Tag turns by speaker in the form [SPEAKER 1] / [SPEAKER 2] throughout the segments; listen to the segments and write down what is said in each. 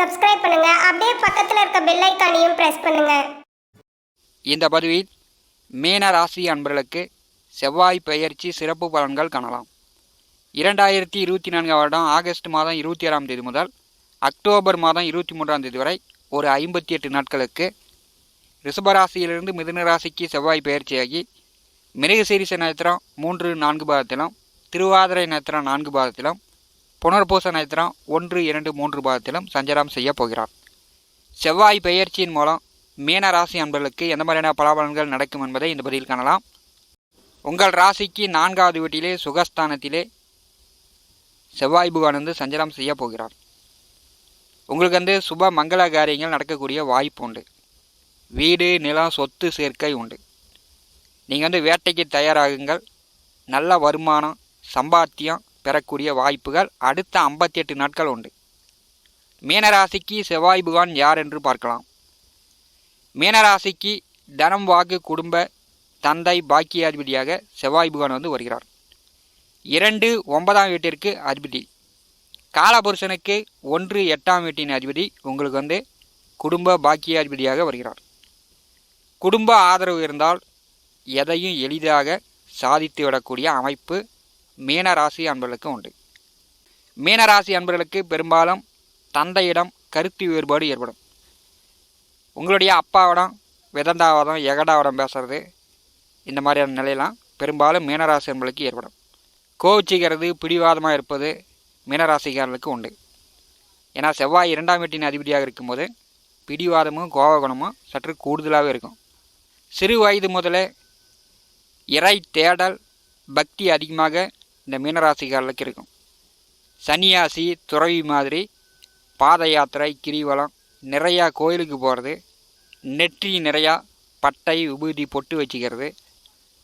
[SPEAKER 1] Subscribe பண்ணுங்க. அப்படியே பக்கத்தில் இருக்க பெல் ஐக்கானையும் பிரஸ் பண்ணுங்க.
[SPEAKER 2] இந்த பதிவில் மீன ராசி அன்பர்களுக்கு செவ்வாய் பெயர்ச்சி சிறப்பு பலன்கள் காணலாம். இரண்டாயிரத்தி இருபத்தி நான்காம் வருடம் ஆகஸ்ட் மாதம் இருபத்தி ஆறாம் தேதி முதல் அக்டோபர் மாதம் இருபத்தி மூன்றாம் தேதி வரை ஒரு ஐம்பத்தி எட்டு நாட்களுக்கு ரிஷபராசியிலிருந்து மிதுன ராசிக்கு செவ்வாய் பெயர்ச்சியாகி மிருகசீரிச நட்சத்திரம் மூன்று நான்கு பாதத்திலும் திருவாதிரை நட்சத்திரம் நான்கு பாதத்திலும் புனர்பூச நட்சத்திரம் ஒன்று இரண்டு மூன்று பாதத்திலும் சஞ்சாரம் செய்ய போகிறார். செவ்வாய் பெயர்ச்சியின் மூலம் மீன ராசி அன்பர்களுக்கு எந்த மாதிரியான பலாபலன்கள் நடக்கும் என்பதை இந்த பதிவில் காணலாம். உங்கள் ராசிக்கு நான்காவது வீட்டிலே சுகஸ்தானத்திலே செவ்வாய் புகான் வந்து சஞ்சாரம் செய்ய போகிறார். உங்களுக்கு வந்து சுப மங்கள காரியங்கள் நடக்கக்கூடிய வாய்ப்பு உண்டு. வீடு நிலம் சொத்து சேர்க்கை உண்டு. நீங்கள் வந்து வேட்டைக்கு தயாராகுங்கள். நல்ல வருமானம் சம்பாத்தியம் பெறக்கூடிய வாய்ப்புகள் அடுத்த ஐம்பத்தி எட்டு நாட்கள் உண்டு. மீனராசிக்கு செவ்வாய் புகான் யார் என்று பார்க்கலாம். மீனராசிக்கு தனம் வாக்கு குடும்ப தந்தை பாக்கியாதிபதியாக செவ்வாய் புகான் வந்து வருகிறார். இரண்டு ஒன்பதாம் வீட்டிற்கு அதிபதி. காலபுருஷனுக்கு ஒன்று எட்டாம் வீட்டின் அதிபதி உங்களுக்கு வந்து குடும்ப பாக்கியாதிபதியாக வருகிறார். குடும்ப ஆதரவு இருந்தால் எதையும் எளிதாக சாதித்து விடக்கூடிய அமைப்பு மீனராசி அன்பர்களுக்கு உண்டு. மீனராசி அன்பர்களுக்கு பெரும்பாலும் தந்தையிடம் கருத்து வேறுபாடு ஏற்படும். உங்களுடைய அப்பாவிடம் விதந்தாவதம் எகடாவடம் பேசுறது இந்த மாதிரியான நிலையெல்லாம் பெரும்பாலும் மீனராசி அன்பர்களுக்கு ஏற்படும். கோச்சிக்கிறது பிடிவாதமாக இருப்பது மீனராசிக்காரர்களுக்கு உண்டு. ஏன்னா செவ்வாய் இரண்டாம் வீட்டின் அதிபதியாக இருக்கும்போது பிடிவாதமும் கோவகுணமும் சற்று கூடுதலாகவே இருக்கும். சிறு வயது முதலே இறை தேடல் பக்தி அதிகமாக இந்த மீனராசிக்காரர்களுக்கு இருக்கும் சன்னியாசி துறவி மாதிரி பாத யாத்திரை கிரிவலம் நிறையா கோயிலுக்கு போகிறது நெற்றி நிறையா பட்டை விபூதி பொட்டு வச்சுக்கிறது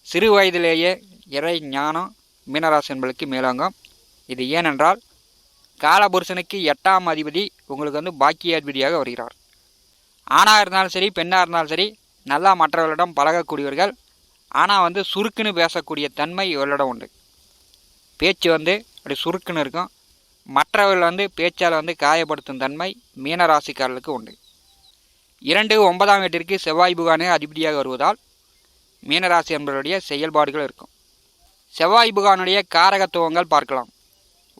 [SPEAKER 2] சிறு வயதிலேயே இறை ஞானம் மீனராசி என்பளுக்கு மேலோங்கும். இது ஏனென்றால் காலபுருஷனுக்கு எட்டாம் அதிபதி உங்களுக்கு வந்து பாக்கிய அதிபதியாக வருகிறார். ஆணாக இருந்தாலும் சரி பெண்ணாக இருந்தாலும் சரி நல்லா மற்றவர்களிடம் பழகக்கூடியவர்கள் ஆனால் வந்து சுருக்குன்னு பேசக்கூடிய தன்மை இவர்களிடம் உண்டு. பேச்சு வந்து அப்படி சுருக்குன்னு இருக்கும். மற்றவர்கள் வந்து பேச்சால் வந்து காயப்படுத்தும் தன்மை மீனராசிக்காரர்களுக்கு உண்டு. இரண்டு ஒன்பதாம் வீட்டிற்கு செவ்வாய் புகானே அதிபதியாக வருவதால் மீனராசி என்பவருடைய செயல்பாடுகள் இருக்கும். செவ்வாய் புகானுடைய காரகத்துவங்கள் பார்க்கலாம்.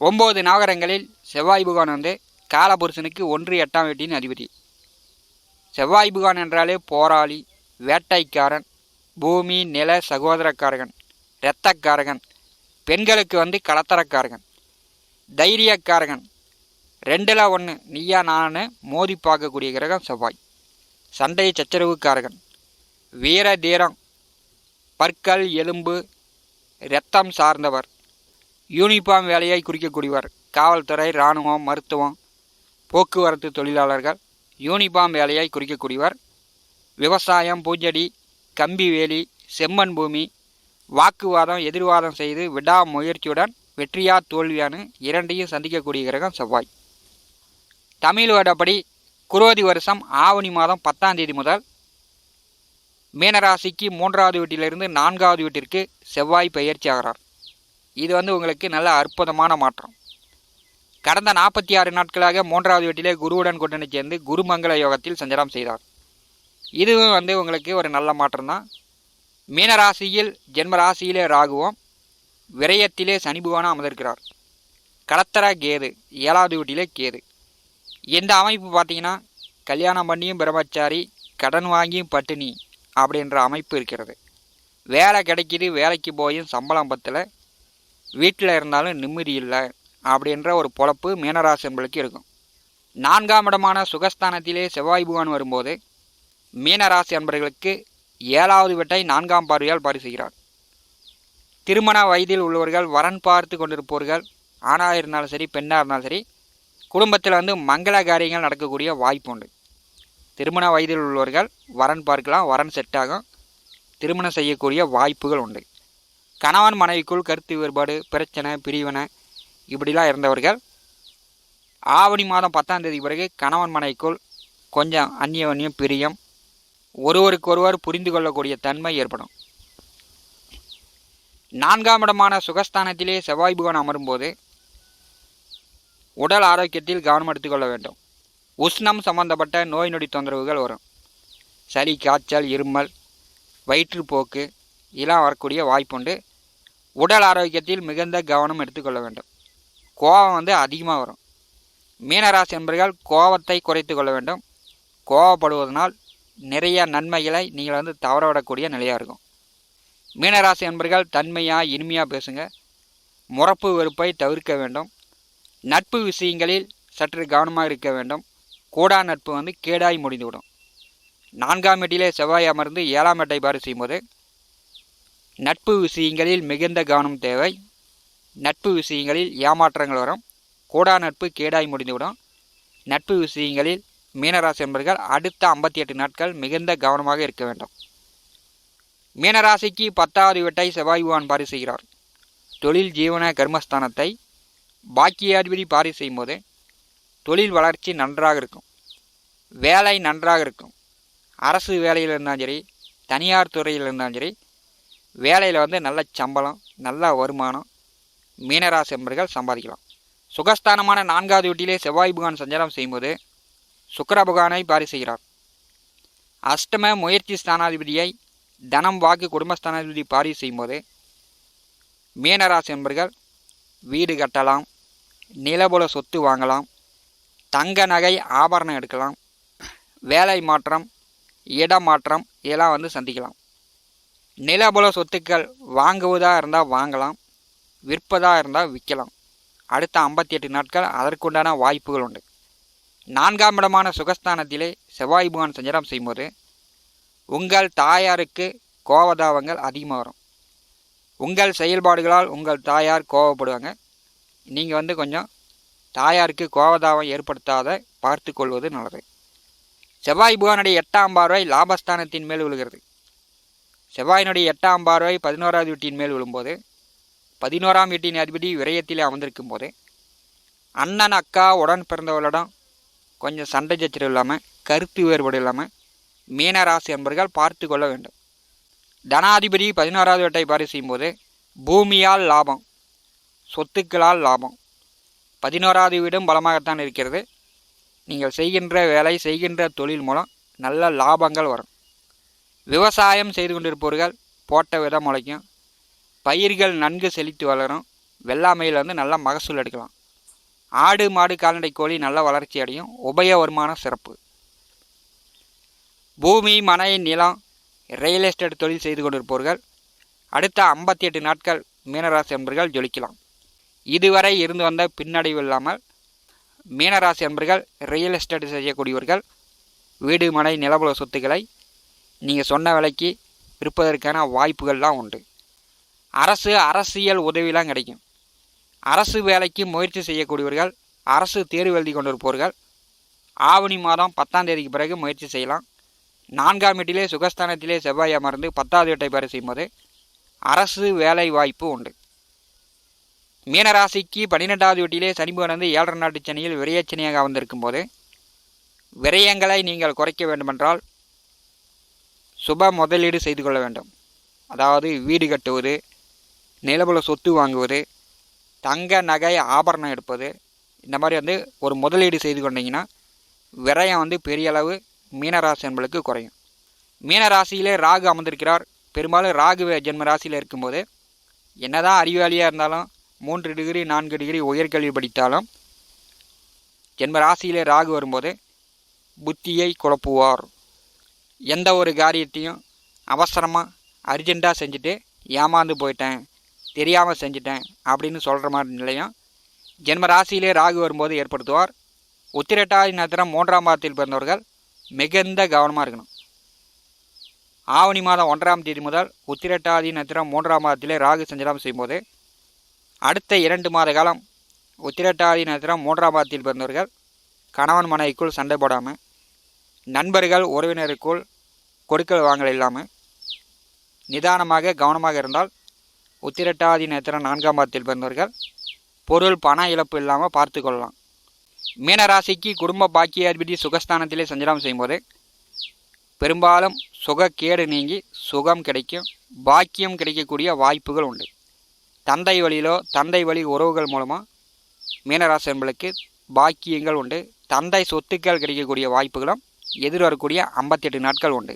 [SPEAKER 2] ஒம்பது நகரங்களில் செவ்வாய் புகான் வந்து காலபுருஷனுக்கு ஒன்று எட்டாம் வீட்டின் அதிபதி. செவ்வாய் புகான் என்றாலே போராளி வேட்டைக்காரன் பூமி நில சகோதரக்காரகன் இரத்தக்காரகன் பெண்களுக்கு வந்து கலத்தரக்காரகன் தைரியக்காரகன். ரெண்டில் ஒன்று நீயா நான் மோதி பார்க்கக்கூடிய கிரகம் செவ்வாய். சண்டை சச்சரவுக்காரகன். வீர தீரம் பற்கள் எலும்பு இரத்தம் சார்ந்தவர். யூனிஃபார்ம் வேலையை குறிக்கக்கூடியவர். காவல்துறை இராணுவம் மருத்துவம் போக்குவரத்து தொழிலாளர்கள். யூனிஃபார்ம் வேலையை குறிக்கக்கூடியவர். விவசாயம் பூஞ்செடி கம்பி வேலி செம்மண் பூமி வாக்குவாதம் எதிர்வாதம் செய்து விடாமுயற்சியுடன் வெற்றியா தோல்வியானு இரண்டையும் சந்திக்கக்கூடிய கிரகம் செவ்வாய். தமிழ் வருடப்படி குரோதி வருஷம் ஆவணி மாதம் பத்தாம் தேதி முதல் மீனராசிக்கு மூன்றாவது வீட்டிலிருந்து நான்காவது வீட்டிற்கு செவ்வாய் பயிற்சி ஆகிறார். இது வந்து உங்களுக்கு நல்ல அற்புதமான மாற்றம். கடந்த நாற்பத்தி ஆறு நாட்களாக மூன்றாவது வீட்டிலே குருவுடன் கூட்டணி சேர்ந்து குருமங்கள யோகத்தில் சஞ்சாரம் செய்தார். இதுவும் வந்து உங்களுக்கு ஒரு நல்ல மாற்றம் தான் மீனராசியில் ஜென்மராசியிலே ராகுவோம் விரயத்திலே சனி பகவானும் அமர்ந்திருக்கிறார். கடத்தர கேது ஏழாவது வீட்டிலே கேது. இந்த அமைப்பு பார்த்தீங்கன்னா கல்யாணம் பண்ணியும் பிரம்மச்சாரி கடன் வாங்கியும் பட்டினி அப்படின்ற அமைப்பு இருக்கிறது. வேலை கிடைக்கிது வேலைக்கு போயும் சம்பளம் பத்தில் வீட்டில் இருந்தாலும் நிம்மதி இல்லை அப்படின்ற ஒரு பொழப்பு மீனராசி இருக்கும். நான்காம் இடமான சுகஸ்தானத்திலே செவ்வாய் புகான் வரும்போது மீனராசி அன்பர்களுக்கு ஏழாவது வெட்டை நான்காம் பார்வையால் பரிசுகிறார் திருமண வயதில் உள்ளவர்கள் வரன் பார்த்து கொண்டிருப்பவர்கள் ஆணாக இருந்தாலும் சரி பெண்ணாக இருந்தாலும் சரி குடும்பத்தில் வந்து மங்கள காரியங்கள் நடக்கக்கூடிய வாய்ப்பு உண்டு. திருமண வயதில் உள்ளவர்கள் வரன் பார்க்கலாம் வரன் செட் ஆகும் திருமணம் செய்யக்கூடிய வாய்ப்புகள் உண்டு. கணவன் மனைவிக்குள் கருத்து வேறுபாடு பிரச்சனை பிரிவினை இப்படிலாம் இருந்தவர்கள் ஆவணி மாதம் பத்தாம் தேதி பிறகு கணவன் மனைவிக்குள் கொஞ்சம் அந்நியவன்யம் பிரியம் ஒருவருக்கொருவர் புரிந்து கொள்ளக்கூடிய தன்மை ஏற்படும். நான்காம் இடமான சுகஸ்தானத்திலே செவ்வாய் புகன் அமரும்போது உடல் ஆரோக்கியத்தில் கவனம் எடுத்துக்கொள்ள வேண்டும். உஷ்ணம் சம்பந்தப்பட்ட நோய் நொடி தொந்தரவுகள் வரும். சளி காய்ச்சல் இருமல் வயிற்றுப்போக்கு இதெல்லாம் வரக்கூடிய வாய்ப்புண்டு. உடல் ஆரோக்கியத்தில் மிகுந்த கவனம் எடுத்துக்கொள்ள வேண்டும். கோபம் வந்து அதிகமாக வரும். மீனராசி என்பர்கள் கோபத்தை குறைத்து கொள்ள வேண்டும். கோபப்படுவதனால் நிறைய நன்மைகளை நீங்கள் வந்து தவறவிடக்கூடிய நிலையாக இருக்கும். மீனராசி நண்பர்கள் தன்மையாக இனிமையாக பேசுங்க. முறப்பு வெறுப்பை தவிர்க்க வேண்டும். நட்பு விஷயங்களில் சற்று கவனமாக இருக்க வேண்டும். கூடா நட்பு வந்து கேடாய் முடிந்துவிடும். நான்காம் எட்டிலே செவ்வாய் அமர்ந்து ஏழாம் எட்டை பாரு செய்யும்போது நட்பு விஷயங்களில் மிகுந்த கவனம் தேவை. நட்பு விஷயங்களில் ஏமாற்றங்கள் வரும். கூடா நட்பு கேடாய் முடிந்துவிடும். நட்பு விஷயங்களில் மீனராசி என்பர்கள் அடுத்த ஐம்பத்தி எட்டு நாட்கள் மிகுந்த கவனமாக இருக்க வேண்டும். மீனராசிக்கு பத்தாவது வீட்டை செவ்வாய் பகவான் பாரி செய்கிறார். தொழில் ஜீவன கர்மஸ்தானத்தை பாக்கியாதிபதி பாரி செய்யும்போது தொழில் வளர்ச்சி நன்றாக இருக்கும். வேலை நன்றாக இருக்கும். அரசு வேலையில் இருந்தாலும் சரி தனியார் துறையில் இருந்தாலும் சரி வேலையில் வந்து நல்ல சம்பளம் நல்ல வருமானம் மீனராசி என்பர்கள் சம்பாதிக்கலாம். சுகஸ்தானமான நான்காவது வீட்டிலே செவ்வாய் பகவான் சஞ்சாரம் செய்யும்போது சுக்கிர புகானை பாரி செய்கிறார். அஷ்டம முயற்சி ஸ்தானாதிபதியை தனம் வாக்கு குடும்பஸ்தானாதிபதி பாரி செய்யும்போது மீனராசி என்பர்கள் வீடு கட்டலாம் நிலபுல சொத்து வாங்கலாம் தங்க நகை ஆபரணம் எடுக்கலாம் வேலை மாற்றம் இடமாற்றம் இதெல்லாம் வந்து சந்திக்கலாம். நிலபுல சொத்துக்கள் வாங்குவதாக இருந்தால் வாங்கலாம் விற்பதாக இருந்தால் விற்கலாம். அடுத்த ஐம்பத்தி எட்டு நாட்கள் அதற்குண்டான வாய்ப்புகள் உண்டு. நான்காம் இடமான சுகஸ்தானத்திலே செவ்வாய் புகான் சஞ்சாரம் செய்யும்போது உங்கள் தாயாருக்கு கோபதாபங்கள் அதிகமாக வரும். உங்கள் செயல்பாடுகளால் உங்கள் தாயார் கோவப்படுவாங்க நீங்கள் வந்து கொஞ்சம் தாயாருக்கு கோபதாபம் ஏற்படுத்தாத பார்த்து கொள்வது நல்லது. செவ்வாய் புகானுடைய எட்டாம் பார்வை லாபஸ்தானத்தின் மேல் விழுகிறது. செவ்வாயினுடைய எட்டாம் பார்வை பதினோராவது வீட்டின் மேல் விழும்போது பதினோராம் வீட்டின் அதிபதி விரயத்திலே அமர்ந்திருக்கும் போது அண்ணன் அக்கா உடன் பிறந்தவர்களிடம் கொஞ்சம் சண்டை சச்சரவு இல்லாமல் கருத்து வேறுபாடு இல்லாமல் மீனராசி என்பர்கள் பார்த்து கொள்ள வேண்டும். தனாதிபதி பதினாறாவது வீட்டை பாரி செய்யும்போது பூமியால் லாபம் சொத்துக்களால் லாபம். பதினோராவது வீடும் பலமாகத்தான் இருக்கிறது. நீங்கள் செய்கின்ற வேலை செய்கின்ற தொழில் மூலம் நல்ல லாபங்கள் வரும். விவசாயம் செய்து கொண்டிருப்பவர்கள் போட்ட விதம் முளைக்கும். பயிர்கள் நன்கு செழித்து வளரும். வெள்ளாமையில் வந்து நல்ல மகசூல் எடுக்கலாம். ஆடு மாடு கால்நடை கோழி நல்ல வளர்ச்சி அடையும். உபய வருமானம் சிறப்பு. பூமி மனை நிலம் ரியல் எஸ்டேட் தொழில் செய்து கொண்டிருப்பவர்கள் அடுத்த ஐம்பத்தி எட்டு நாட்கள் மீனராசி என்பர்கள் ஜொலிக்கலாம். இதுவரை இருந்து வந்த பின்னடைவு இல்லாமல் மீனராசி என்பர்கள் ரியல் எஸ்டேட் செய்யக்கூடியவர்கள் வீடு மனை நிலபுல சொத்துக்களை நீங்கள் சொன்ன விலைக்கு விற்பதற்கான வாய்ப்புகள்லாம் உண்டு. அரசு அரசியல் உதவிலாம் கிடைக்கும். அரசு வேலைக்கு முயற்சி செய்யக்கூடியவர்கள் அரசு தேர்வு எழுதி கொண்டிருப்பவர்கள் ஆவணி மாதம் பத்தாம் தேதிக்கு பிறகு முயற்சி செய்யலாம். நான்காம் வீட்டிலே சுகஸ்தானத்திலே செவ்வாய் அமர்ந்து பத்தாவது வீட்டை பெற செய்யும்போது அரசு வேலை வாய்ப்பு உண்டு. மீனராசிக்கு பன்னிரெண்டாவது வீட்டிலே சனி வந்து ஏழரை நாட்டு சனியில் விரயச்சனியாக வந்திருக்கும் போது விரயங்களை நீங்கள் குறைக்க வேண்டுமென்றால் சுப முதலீடு செய்து கொள்ள வேண்டும். அதாவது வீடு கட்டுவது நிலபுல சொத்து வாங்குவது தங்க நகை ஆபரணம் எடுப்பது இந்த மாதிரி வந்து ஒரு முதலீடு செய்து கொண்டீங்கன்னா விரயம் வந்து பெரிய அளவு மீனராசி என்பளுக்கு குறையும். மீனராசியிலே ராகு அமர்ந்திருக்கிறார். பெரும்பாலும் ராகு ஜென்ம ராசியில் இருக்கும்போது என்னதான் அறிவாளியாக இருந்தாலும் மூன்று டிகிரி நான்கு டிகிரி உயர்கல்வி படித்தாலும் ஜென்ம ராசியிலே ராகு வரும்போது புத்தியை குழப்புவார். எந்த ஒரு காரியத்தையும் அவசரமாக அர்ஜெண்ட்டாக செஞ்சுட்டு ஏமாந்து போயிட்டேன். தெரியாமல் செஞ்சுட்டேன் அப்படின்னு சொல்கிற மாதிரி நிலையம் ஜென்ம ராசியிலே ராகு வரும்போது ஏற்படுத்துவார். உத்திரட்டாதி நத்திரம் மூன்றாம் பாதத்தில் பிறந்தவர்கள் மிகுந்த கவனமாக இருக்கணும். ஆவணி மாதம் ஒன்றாம் தேதி முதல் உத்திரட்டாதி நத்திரம் மூன்றாம் மாதத்திலே ராகு சஞ்சலம் செய்யும்போது அடுத்த இரண்டு மாத காலம் உத்திரட்டாதி நத்திரம் மூன்றாம் மாதத்தில் பிறந்தவர்கள் கணவன் மனைவிக்குள் சண்டை போடாமல் நண்பர்கள் உறவினருக்குள் கொடுக்கல் வாங்கல் இல்லாமல் நிதானமாக கவனமாக இருந்தால் உத்திரட்டாதி நட்சத்திரம் நான்காம் பாதத்தில் பிறந்தவர்கள் பொருள் பண இழப்பு இல்லாமல் பார்த்து கொள்ளலாம். மீனராசிக்கு குடும்ப பாக்கியாதிபதி சுகஸ்தானத்திலே சஞ்சலம் செய்யும்போது பெரும்பாலும் சுகக்கேடு நீங்கி சுகம் கிடைக்கும் பாக்கியம் கிடைக்கக்கூடிய வாய்ப்புகள் உண்டு. தந்தை வழியிலோ தந்தை வழி உறவுகள் மூலமாக மீனராசி என்பளுக்கு பாக்கியங்கள் உண்டு. தந்தை சொத்துக்கள் கிடைக்கக்கூடிய வாய்ப்புகளும் எதிர்வரக்கூடிய ஐம்பத்தெட்டு நாட்கள் உண்டு.